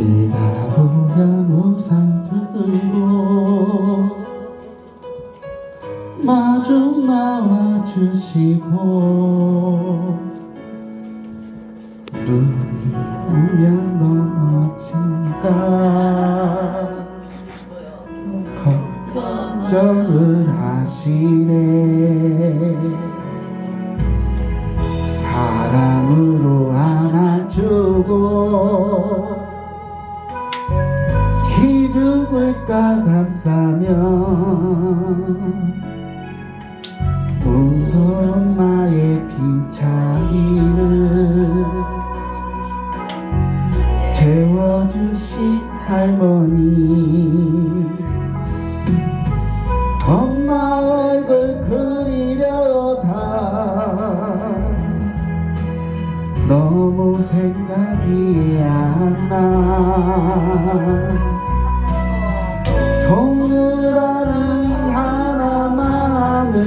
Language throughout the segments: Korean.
기다보면 우산 들고 마중 나와 주시고 눈이 오면 넘어진다 걱정을 하시네 사람은 기죽을까 감싸면 우리 엄마의 빈자리를 채워주신 할머니. 엄마 얼굴 그리려다 너무 생각이 안나 동그라미 하나만을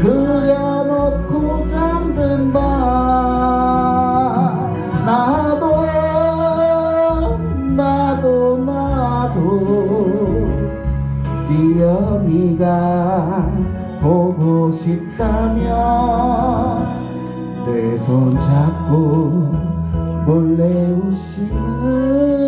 그려놓고 잠든 밤 나도 나도 나도 네 어미가 보고 싶다면 내 손 잡고 몰래 우시는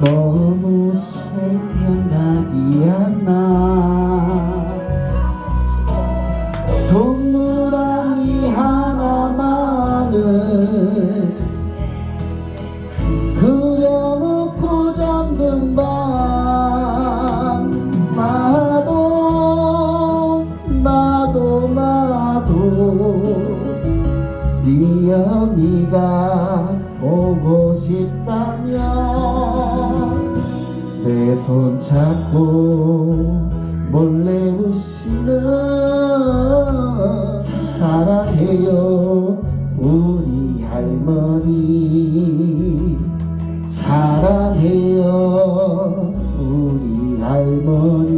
너무 생각나지 않나 동그라미 하나만을 그려놓고 잠든 밤. 나도 나도 나도 네 어미가 보고 싶다면 내 손 잡고 몰래 우시나 사랑해요 우리 할머니. 사랑해요 우리 할머니.